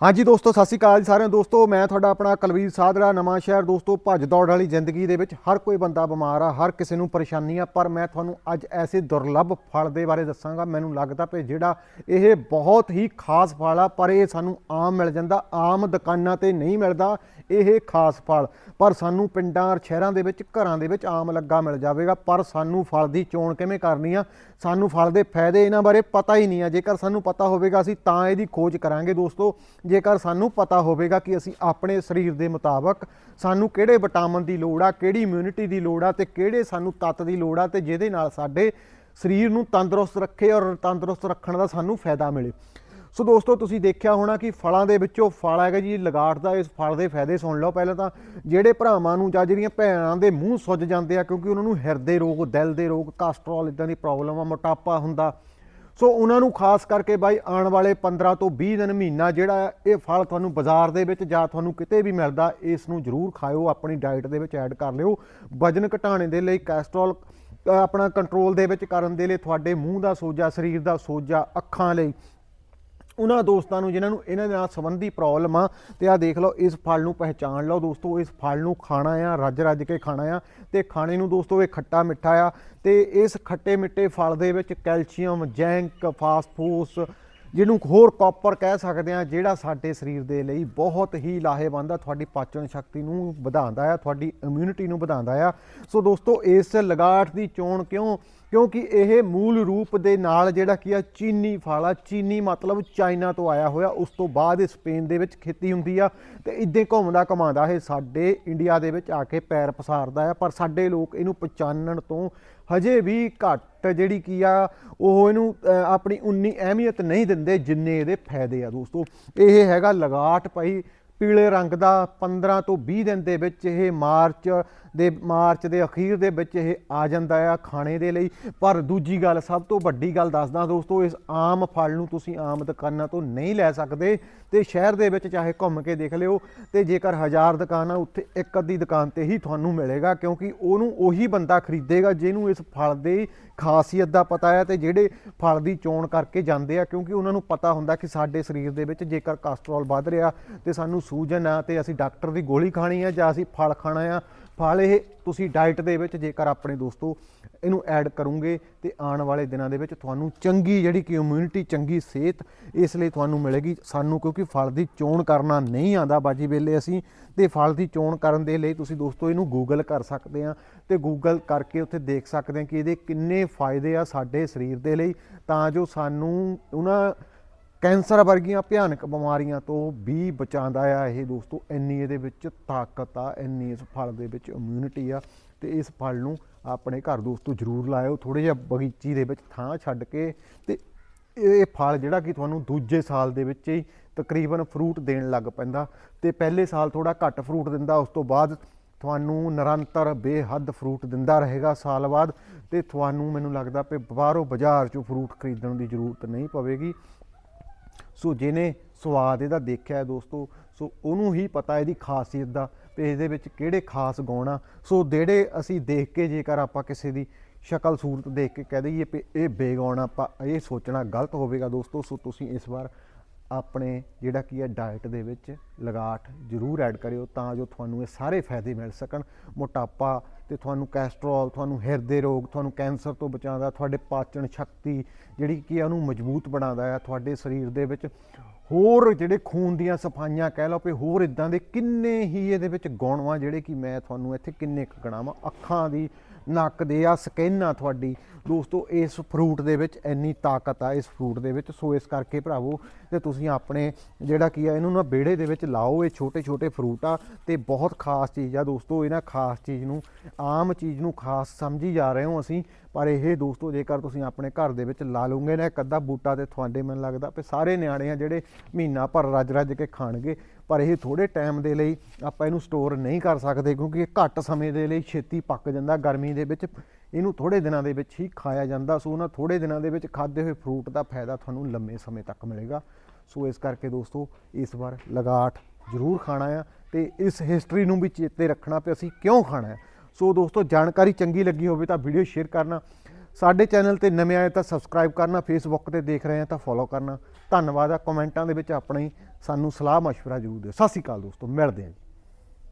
ਹਾਂਜੀ ਦੋਸਤੋ, ਸਤਿ ਸ਼੍ਰੀ ਅਕਾਲ ਜੀ ਸਾਰਿਆਂ ਦੋਸਤੋ, ਮੈਂ ਤੁਹਾਡਾ ਆਪਣਾ ਕੁਲਵੀਰ ਸਾਧੜਾ ਨਵਾਂ ਸ਼ਹਿਰ। ਦੋਸਤੋ, ਭੱਜ ਦੌੜ ਵਾਲੀ ਜ਼ਿੰਦਗੀ ਦੇ ਵਿੱਚ ਹਰ ਕੋਈ ਬੰਦਾ ਬਿਮਾਰ ਆ, ਹਰ ਕਿਸੇ ਨੂੰ ਪਰੇਸ਼ਾਨੀ ਆ, ਪਰ ਮੈਂ ਤੁਹਾਨੂੰ ਅੱਜ ਐਸੇ ਦੁਰਲੱਭ ਫਲ ਦੇ ਬਾਰੇ ਦੱਸਾਂਗਾ। ਮੈਨੂੰ ਲੱਗਦਾ ਕਿ ਜਿਹੜਾ ਇਹ ਬਹੁਤ ਹੀ ਖਾਸ ਫਲ ਆ, ਪਰ ਇਹ ਸਾਨੂੰ ਆਮ ਮਿਲ ਜਾਂਦਾ, ਆਮ ਦੁਕਾਨਾਂ ਤੇ ਨਹੀਂ ਮਿਲਦਾ ਇਹ ਖਾਸ ਫਲ। ਪਰ ਸਾਨੂੰ ਪਿੰਡਾਂ ਸ਼ਹਿਰਾਂ ਦੇ ਵਿੱਚ, ਘਰਾਂ ਦੇ ਵਿੱਚ ਆਮ ਲੱਗਾ ਮਿਲ ਜਾਵੇਗਾ। ਪਰ ਸਾਨੂੰ ਫਲ ਦੀ ਚੋਣ ਕਿਵੇਂ ਕਰਨੀ ਆ, ਸਾਨੂੰ ਫਲ ਦੇ ਫਾਇਦੇ ਇਹਨਾਂ ਬਾਰੇ ਪਤਾ ਹੀ ਨਹੀਂ ਆ। ਜੇਕਰ ਸਾਨੂੰ ਪਤਾ ਹੋਵੇਗਾ, ਅਸੀਂ ਤਾਂ ਇਹਦੀ ਖੋਜ ਕਰਾਂਗੇ। ਦੋਸਤੋ ਜੇਕਰ ਸਾਨੂੰ ਪਤਾ ਹੋਵੇਗਾ ਕਿ ਅਸੀਂ ਆਪਣੇ ਸਰੀਰ ਦੇ ਮੁਤਾਬਕ ਸਾਨੂੰ ਕਿਹੜੇ ਵਿਟਾਮਿਨ ਦੀ ਲੋੜ ਆ, ਕਿਹੜੀ ਇਮਿਊਨਿਟੀ ਦੀ ਲੋੜ ਆ ਤੇ ਕਿਹੜੇ ਸਾਨੂੰ ਤੱਤ ਦੀ ਲੋੜ ਆ ਤੇ ਜਿਹਦੇ ਨਾਲ ਸਾਡੇ ਸਰੀਰ ਨੂੰ ਤੰਦਰੁਸਤ ਰੱਖੇ ਔਰ ਤੰਦਰੁਸਤ ਰੱਖਣ ਦਾ ਸਾਨੂੰ ਫਾਇਦਾ ਮਿਲੇ। ਸੋ ਦੋਸਤੋ, ਤੁਸੀਂ ਦੇਖਿਆ ਹੋਣਾ ਕਿ ਫਲਾਂ ਦੇ ਵਿੱਚੋਂ ਫਲ ਹੈਗਾ ਜੀ, ਲਗਾਟ ਦਾ ਇਸ ਫਲ ਦੇ ਫਾਇਦੇ ਸੁਣ ਲਓ ਪਹਿਲਾਂ ਤਾਂ। ਜਿਹੜੇ ਭਰਾਵਾਂ ਨੂੰ ਜਾਂ ਜਿਹੜੀਆਂ ਭੈਣਾਂ ਦੇ ਮੂੰਹ ਸੁੱਜ ਜਾਂਦੇ ਆ ਕਿਉਂਕਿ ਉਹਨਾਂ ਨੂੰ ਹਿਰਦੇ ਰੋਗ, ਦਿਲ ਦੇ ਰੋਗ ਕੋਲੇਸਟ੍ਰੋਲ ਇਦਾਂ ਦੀ ਪ੍ਰੋਬਲਮ ਆ, ਮੋਟਾਪਾ ਹੁੰਦਾ। ਸੋ ਉਹਨਾਂ ਨੂੰ ਖਾਸ ਕਰਕੇ ਬਾਈ ਆਉਣ ਵਾਲੇ 15 ਤੋਂ 20 ਦਿਨ ਮਹੀਨਾ ਜਿਹੜਾ ਇਹ ਫਲ ਤੁਹਾਨੂੰ ਬਾਜ਼ਾਰ ਦੇ ਵਿੱਚ ਜਾਂ ਤੁਹਾਨੂੰ ਕਿਤੇ ਵੀ ਮਿਲਦਾ, ਇਸ ਨੂੰ ਜ਼ਰੂਰ ਖਾਓ ਆਪਣੀ ਡਾਈਟ ਦੇ ਵਿੱਚ ਐਡ ਕਰ ਲਿਓ। ਵਜਨ ਘਟਾਉਣ ਦੇ ਲਈ ਕੋਲੇਸਟ੍ਰੋਲ ਆਪਣਾ ਕੰਟਰੋਲ ਦੇ ਵਿੱਚ ਕਰਨ ਦੇ ਲਈ ਤੁਹਾਡੇ ਮੂੰਹ ਦਾ ਸੋਜਾ, ਸਰੀਰ ਦਾ ਸੋਜਾ, ਅੱਖਾਂ ਲਈ ਉਹਨਾਂ ਦੋਸਤਾਂ ਨੂੰ, ਜਿਨ੍ਹਾਂ ਨੂੰ ਇਹਨਾਂ ਦੇ ਨਾਲ ਸੰਬੰਧੀ ਪ੍ਰੋਬਲਮ ਆ, ਤੇ ਆ ਦੇਖ ਲਓ, ਇਸ ਫਲ ਨੂੰ ਪਹਿਚਾਣ ਲਓ ਦੋਸਤੋ, ਇਸ ਫਲ ਨੂੰ ਖਾਣਾ ਆ ਰੱਜ ਰੱਜ ਕੇ ਖਾਣਾ ਆ, ਤੇ ਖਾਣੇ ਨੂੰ ਦੋਸਤੋ ਇਹ ਖੱਟਾ ਮਿੱਠਾ ਆ, ਤੇ ਇਸ ਖੱਟੇ ਮਿੱਠੇ ਫਲ ਦੇ ਵਿੱਚ ਕੈਲਸ਼ੀਅਮ, ਜ਼ੈਂਕ, ਫਾਸਫੋਰਸ ਜਿਹਨੂੰ ਹੋਰ ਕਾਪਰ ਕਹਿ ਸਕਦੇ ਆ ਜਿਹੜਾ ਸਾਡੇ ਸਰੀਰ ਦੇ ਲਈ ਬਹੁਤ ਹੀ ਲਾਹੇਵੰਦ ਆ, ਤੁਹਾਡੀ ਪਾਚਨ ਸ਼ਕਤੀ ਨੂੰ ਵਧਾਉਂਦਾ ਆ, ਤੁਹਾਡੀ ਇਮਿਊਨਿਟੀ ਨੂੰ ਵਧਾਉਂਦਾ ਆ। ਸੋ ਦੋਸਤੋ, ਇਸ ਲਗਾਟ ਦੀ ਚੋਣ ਕਿਉਂ? ਕਿਉਂਕਿ ਇਹ ਮੂਲ ਰੂਪ ਦੇ ਨਾਲ ਜਿਹੜਾ ਕੀ ਆ, ਚੀਨੀ ਫਲ ਆ, ਚੀਨੀ ਮਤਲਬ ਚਾਈਨਾ ਤੋਂ ਆਇਆ ਹੋਇਆ, ਉਸ ਤੋਂ ਬਾਅਦ ਸਪੇਨ ਦੇ ਵਿੱਚ ਖੇਤੀ ਹੁੰਦੀ ਆ ਤੇ ਇਦਾਂ ਘੁੰਮਦਾ ਘਮਾਉਂਦਾ ਇਹ ਸਾਡੇ ਇੰਡੀਆ ਦੇ ਵਿੱਚ ਆ ਕੇ ਪੈਰ ਪਸਾਰਦਾ ਆ, ਪਰ ਸਾਡੇ ਲੋਕ ਇਹਨੂੰ ਪਛਾਣਨ ਤੋਂ ਹਜੇ ਵੀ ਘੱਟ ਜਿਹੜੀ ਕੀ ਆ ਉਹ ਇਹਨੂੰ ਅ, ਆਪਣੀ ਉਨੀ ਅਹਿਮੀਅਤ ਨਹੀਂ ਦਿੰਦੇ ਜਿੰਨੇ ਇਹਦੇ ਫਾਇਦੇ ਆ ਦੋਸਤੋ। ਇਹ ਹੈਗਾ ਲਗਾਟ ਭਾਈ ਪੀਲੇ ਰੰਗ ਦਾ 15 ਤੋਂ 20 ਦਿਨ ਦੇ ਵਿੱਚ ਇਹ ਮਾਰਚ ਦੇ ਮਾਰਚ ਦੇ ਅਖੀਰ ਦੇ ਵਿੱਚ ਇਹ ਆ ਜਾਂਦਾ ਆ ਖਾਣੇ ਦੇ ਲਈ। ਪਰ ਦੂਜੀ ਗੱਲ, ਸਭ ਤੋਂ ਵੱਡੀ ਗੱਲ ਦੱਸਦਾ ਦੋਸਤੋ, ਇਸ ਆਮ ਫਲ ਨੂੰ ਤੁਸੀਂ ਆਮ ਦੁਕਾਨਾਂ ਤੋਂ ਨਹੀਂ ਲੈ ਸਕਦੇ ਤੇ ਸ਼ਹਿਰ ਦੇ ਵਿੱਚ ਚਾਹੇ ਘੁੰਮ ਕੇ ਦੇਖ ਲਿਓ ਤੇ ਜੇਕਰ ਹਜ਼ਾਰ ਦੁਕਾਨਾਂ ਉੱਥੇ ਇੱਕ ਅੱਧੀ ਦੁਕਾਨ ਤੇ ਹੀ ਤੁਹਾਨੂੰ ਮਿਲੇਗਾ ਕਿਉਂਕਿ ਉਹਨੂੰ ਉਹੀ ਬੰਦਾ ਖਰੀਦੇਗਾ ਜਿਹਨੂੰ ਇਸ ਫਲ ਦੀ ਖਾਸੀਅਤ ਦਾ ਪਤਾ ਹੈ ਤੇ ਜਿਹੜੇ ਫਲ ਦੀ ਚੋਣ ਕਰਕੇ ਜਾਂਦੇ ਆ ਕਿਉਂਕਿ ਉਹਨਾਂ ਨੂੰ ਪਤਾ ਹੁੰਦਾ ਕਿ ਸਾਡੇ ਸਰੀਰ ਦੇ ਵਿੱਚ ਜੇਕਰ ਕੋਲੇਸਟ੍ਰੋਲ ਵੱਧ ਰਿਹਾ ਤੇ ਸਾਨੂੰ ਸੂਜਨ ਆ ਤੇ ਅਸੀਂ ਡਾਕਟਰ ਦੀ ਗੋਲੀ ਖਾਣੀ ਆ ਜਾਂ ਅਸੀਂ ਫਲ ਖਾਣਾ ਆ, ਫਲ ਇਹ ਤੁਸੀਂ ਡਾਈਟ ਦੇ ਵਿੱਚ ਜੇਕਰ ਆਪਣੇ ਦੋਸਤੋ ਇਹਨੂੰ ਐਡ ਕਰੋਗੇ ਤੇ ਆਉਣ ਵਾਲੇ ਦਿਨਾਂ ਦੇ ਵਿੱਚ ਤੁਹਾਨੂੰ ਚੰਗੀ ਜਿਹੜੀ ਕਿ ਇਮਿਊਨਿਟੀ ਚੰਗੀ ਸਿਹਤ ਇਸ ਲਈ ਤੁਹਾਨੂੰ ਮਿਲੇਗੀ। ਸਾਨੂੰ ਕਿਉਂਕਿ ਫਲ ਦੀ ਚੋਣ ਕਰਨਾ ਨਹੀਂ ਆਂਦਾ ਬਾਜੀ ਵੇਲੇ ਅਸੀਂ ਤੇ ਫਲ ਦੀ ਚੋਣ ਕਰਨ ਦੇ ਲਈ ਤੁਸੀਂ ਦੋਸਤੋ ਇਹਨੂੰ ਗੂਗਲ ਕਰ ਸਕਦੇ ਆ ਤੇ ਗੂਗਲ ਕਰਕੇ ਉੱਥੇ ਦੇਖ ਸਕਦੇ ਆ ਕਿ ਇਹਦੇ ਕਿੰਨੇ ਫਾਇਦੇ ਆ ਸਾਡੇ ਸਰੀਰ ਦੇ ਲਈ ਤਾਂ ਜੋ ਸਾਨੂੰ ਉਹਨਾਂ ਕੈਂਸਰ ਵਰਗੀਆਂ ਭਿਆਨਕ ਬਿਮਾਰੀਆਂ ਤੋਂ ਵੀ ਬਚਾਉਂਦਾ ਆ। ਇਹ ਦੋਸਤੋ ਇੰਨੀ ਇਹਦੇ ਵਿੱਚ ਤਾਕਤ ਆ ਇੰਨੀ ਇਸ ਫਲ ਦੇ ਵਿੱਚ ਇਮਿਊਨਿਟੀ ਆ ਤੇ ਇਸ ਫਲ ਨੂੰ ਆਪਣੇ ਘਰ ਦੋਸਤੋ ਜ਼ਰੂਰ ਲਾਇਓ। ਥੋੜੇ ਜਿਹਾ ਬਗੀਚੀ ਦੇ ਵਿੱਚ ਥਾਂ ਛੱਡ ਕੇ ਤੇ ਇਹ ਫਲ ਜਿਹੜਾ ਕਿ ਤੁਹਾਨੂੰ ਦੂਜੇ ਸਾਲ ਦੇ ਵਿੱਚ ਹੀ ਤਕਰੀਬਨ ਫਰੂਟ ਦੇਣ ਲੱਗ ਪੈਂਦਾ ਤੇ ਪਹਿਲੇ ਸਾਲ ਥੋੜਾ ਘੱਟ ਫਰੂਟ ਦਿੰਦਾ, ਉਸ ਤੋਂ ਬਾਅਦ ਤੁਹਾਨੂੰ ਨਿਰੰਤਰ ਬੇਹੱਦ ਫਰੂਟ ਦਿੰਦਾ ਰਹੇਗਾ ਸਾਲ ਬਾਅਦ ਤੇ ਤੁਹਾਨੂੰ ਮੈਨੂੰ ਲੱਗਦਾ ਕਿ ਬਾਹਰੋਂ ਬਾਜ਼ਾਰ ਚੋਂ ਫਰੂਟ ਖਰੀਦਣ ਦੀ ਜ਼ਰੂਰਤ ਨਹੀਂ ਪਵੇਗੀ। ਸੋ ਜਿਹਨੇ ਸਵਾਦ ਇਹਦਾ ਦੇਖਿਆ ਹੈ ਦੋਸਤੋ, ਸੋ ਉਹਨੂੰ ਹੀ ਪਤਾ ਇਹਦੀ ਖਾਸੀਅਤ ਦਾ ਤੇ ਇਹਦੇ ਵਿੱਚ ਕਿਹੜੇ ਖਾਸ ਗਾਉਣਾ ਸੋ ਜਿਹੜੇ ਅਸੀਂ ਦੇਖ ਕੇ ਜੇਕਰ ਆਪਾਂ ਕਿਸੇ ਦੀ ਸ਼ਕਲ ਸੂਰਤ ਦੇਖ ਕੇ ਕਹਿ ਦਈਏ ਵੀ ਇਹ ਬੇਗਾਉਣ ਆਪਾਂ ਇਹ ਸੋਚਣਾ ਗਲਤ ਹੋਵੇਗਾ ਦੋਸਤੋ, ਸੋ ਤੁਸੀਂ ਇਸ ਵਾਰ ਆਪਣੇ ਜਿਹੜਾ ਕੀ ਹੈ ਡਾਈਟ ਦੇ ਵਿੱਚ ਲਗਾਟ ਜ਼ਰੂਰ ਐਡ ਕਰਿਓ ਤਾਂ ਜੋ ਤੁਹਾਨੂੰ ਇਹ ਸਾਰੇ ਫਾਇਦੇ ਮਿਲ ਸਕਣ। ਮੋਟਾਪਾ ਤੇ ਤੁਹਾਨੂੰ ਕੈਸਟਰੋਲ ਤੁਹਾਨੂੰ ਹਿਰਦੇ ਰੋਗ, ਤੁਹਾਨੂੰ ਕੈਂਸਰ ਤੋਂ ਬਚਾਉਂਦਾ ਤੁਹਾਡੇ ਪਾਚਨ ਸ਼ਕਤੀ ਜਿਹੜੀ ਕੀ ਹੈ ਉਹਨੂੰ ਮਜ਼ਬੂਤ ਬਣਾਉਂਦਾ ਹੈ, ਤੁਹਾਡੇ ਸਰੀਰ ਦੇ ਵਿੱਚ ਹੋਰ ਜਿਹੜੇ ਖੂਨ ਦੀਆਂ ਸਫਾਈਆਂ ਕਹਿ ਲਓ ਵੀ ਹੋਰ ਇਦਾਂ ਦੇ ਕਿੰਨੇ ਹੀ ਇਹਦੇ ਵਿੱਚ ਗੁਣ ਵਾ ਜਿਹੜੇ ਕਿ ਮੈਂ ਤੁਹਾਨੂੰ ਇੱਥੇ ਕਿੰਨੇ ਕੁ ਗਣਾਵਾਂ ਅੱਖਾਂ ਦੀ ਨੱਕ ਦੇ ਆ ਸਕਿਨ ਆ ਤੁਹਾਡੀ। ਦੋਸਤੋ, ਇਸ ਫਰੂਟ ਦੇ ਵਿੱਚ ਇੰਨੀ ਤਾਕਤ ਆ, ਇਸ ਫਰੂਟ ਦੇ ਵਿੱਚ। ਸੋ ਇਸ ਕਰਕੇ ਭਰਾਵੋ, ਤੇ ਤੁਸੀਂ ਆਪਣੇ ਜਿਹੜਾ ਕੀ ਆ, ਇਹਨੂੰ ਨਾ ਵਿਹੜੇ ਦੇ ਵਿੱਚ ਲਾਓ, ਇਹ ਛੋਟੇ ਛੋਟੇ ਫਰੂਟ ਆ, ਤੇ ਬਹੁਤ ਖਾਸ ਚੀਜ਼ ਆ। ਦੋਸਤੋ ਇਹਨਾਂ ਖਾਸ ਚੀਜ਼ ਨੂੰ, ਆਮ ਚੀਜ਼ ਨੂੰ ਖਾਸ ਸਮਝੀ ਜਾ ਰਹੇ ਹੋ ਅਸੀਂ, ਪਰ ਇਹ ਦੋਸਤੋ, ਜੇਕਰ ਤੁਸੀਂ ਆਪਣੇ ਘਰ ਦੇ ਵਿੱਚ ਲਾ ਲਓਗੇ ਨਾ, ਇੱਕ ਅੱਧਾ ਬੂਟਾ ਤੇ ਤੁਹਾਡੇ ਮੈਨੂੰ ਲੱਗਦਾ ਵੀ ਸਾਰੇ ਨਿਆਣੇ ਆ ਜਿਹੜੇ ਮਹੀਨਾ ਭਰ ਰੱਜ ਰੱਜ ਕੇ ਖਾਣਗੇ, ਪਰ ਇਹ ਥੋੜੇ ਟਾਈਮ ਦੇ ਲਈ ਆਪਾਂ ਇਹਨੂੰ ਸਟੋਰ ਨਹੀਂ ਕਰ ਸਕਦੇ ਕਿਉਂਕਿ ਇਹ ਘੱਟ ਸਮੇਂ ਦੇ ਲਈ ਛੇਤੀ ਪੱਕ ਜਾਂਦਾ, ਗਰਮੀ ਦੇ ਵਿੱਚ ਇਹਨੂੰ ਥੋੜੇ ਦਿਨਾਂ ਦੇ ਵਿੱਚ ਹੀ ਖਾਇਆ ਜਾਂਦਾ, ਸੋ ਉਹਨਾਂ ਥੋੜੇ ਦਿਨਾਂ ਦੇ ਵਿੱਚ ਖਾਦੇ ਹੋਏ ਫਰੂਟ ਦਾ ਫਾਇਦਾ ਤੁਹਾਨੂੰ ਲੰਮੇ ਸਮੇਂ ਤੱਕ ਮਿਲੇਗਾ। ਸੋ ਇਸ ਕਰਕੇ ਦੋਸਤੋ, ਇਸ ਵਾਰ ਲਗਾਟ ਜ਼ਰੂਰ ਖਾਣਾ ਆ ਤੇ ਇਸ ਹਿਸਟਰੀ ਨੂੰ ਵੀ ਚੇਤੇ ਰੱਖਣਾ ਕਿ ਅਸੀਂ ਕਿਉਂ ਖਾਣਾ ਹੈ ਸੋ ਦੋਸਤੋ, ਜਾਣਕਾਰੀ ਚੰਗੀ ਲੱਗੀ ਹੋਵੇ ਤਾਂ ਵੀਡੀਓ ਸ਼ੇਅਰ ਕਰਨਾ ਸਾਡੇ ਚੈਨਲ ਤੇ ਨਵੇਂ ਆਏ ਤਾਂ ਸਬਸਕ੍ਰਾਈਬ ਕਰਨਾ ਫੇਸਬੁੱਕ ਤੇ ਦੇਖ ਰਹੇ ਆ ਤਾਂ ਫੋਲੋ ਕਰਨਾ। ਧੰਨਵਾਦ ਆ, ਕਮੈਂਟਾਂ ਦੇ ਵਿੱਚ ਆਪਣੀ ਸਾਨੂੰ ਸਲਾਹ ਮਸ਼ਵਰਾ ਜ਼ਰੂਰ ਦਿਓ। ਸਤਿ ਸ਼੍ਰੀ ਅਕਾਲ ਦੋਸਤੋ, ਮਿਲਦੇ ਹਾਂ ਜੀ।